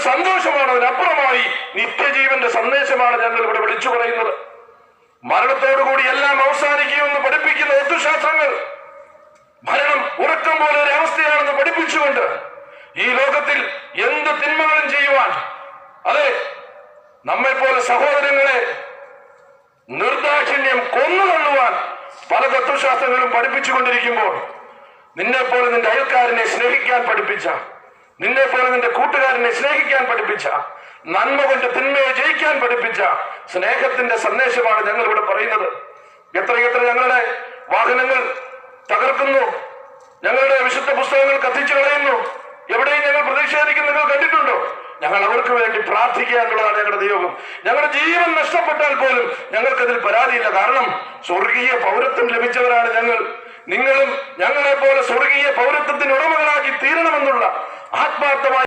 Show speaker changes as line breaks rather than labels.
സന്തോഷമാണ് അതിനപ്പുറമായി നിത്യജീവന്റെ സന്ദേശമാണ് ഞങ്ങൾ ഇവിടെ വിളിച്ചു പറയുന്നത്. മരണത്തോടുകൂടി എല്ലാം അവസാനിക്കുമെന്ന് പഠിപ്പിക്കുന്ന തത്വശാസ്ത്രങ്ങൾ മരണം ഉറക്കം പോലെ ഒരു അവസ്ഥയാണെന്ന് പഠിപ്പിച്ചുകൊണ്ട് ഈ ലോകത്തിൽ എന്ത് തിന്മകളും ചെയ്യുവാൻ അതെ നമ്മെ പോലെ സഹോദരങ്ങളെ നിർദാക്ഷിണ്യം കൊന്നു തള്ളുവാൻ പല തത്വശാസ്ത്രങ്ങളും പഠിപ്പിച്ചുകൊണ്ടിരിക്കുമ്പോൾ നിന്നെപ്പോലെ നിന്റെ അയൽക്കാരനെ സ്നേഹിക്കാൻ പഠിപ്പിച്ച നിന്നെ പോലെ നിന്റെ കൂട്ടുകാരനെ സ്നേഹിക്കാൻ പഠിപ്പിച്ച നന്മ കൊണ്ട് തിന്മയെ ജയിക്കാൻ പഠിപ്പിച്ച സ്നേഹത്തിന്റെ സന്ദേശമാണ് ഞങ്ങൾ ഇവിടെ പറയുന്നത് എത്രയെത്ര ഞങ്ങളുടെ വാഹനങ്ങൾ തകർക്കുന്നു ഞങ്ങളുടെ വിശുദ്ധ പുസ്തകങ്ങൾ കത്തിച്ചു കളയുന്നു എവിടെയും ഞങ്ങൾ പ്രതിഷേധിക്കുന്ന നിങ്ങൾ കണ്ടിട്ടുണ്ടോ? ഞങ്ങൾ അവർക്ക് വേണ്ടി പ്രാർത്ഥിക്കുക എന്നുള്ളതാണ് ഞങ്ങളുടെ നിയോഗം. ഞങ്ങളുടെ ജീവൻ നഷ്ടപ്പെട്ടാൽ പോലും ഞങ്ങൾക്കതിൽ പരാതിയില്ല. കാരണം സ്വർഗീയ പൗരത്വം ലഭിച്ചവരാണ് ഞങ്ങൾ. നിങ്ങളും ഞങ്ങളെ പോലെ സ്വർഗീയ പൗരത്വത്തിന് ഉടമകളാക്കി തീരണമെന്നുള്ള ആത്മാർത്ഥമായ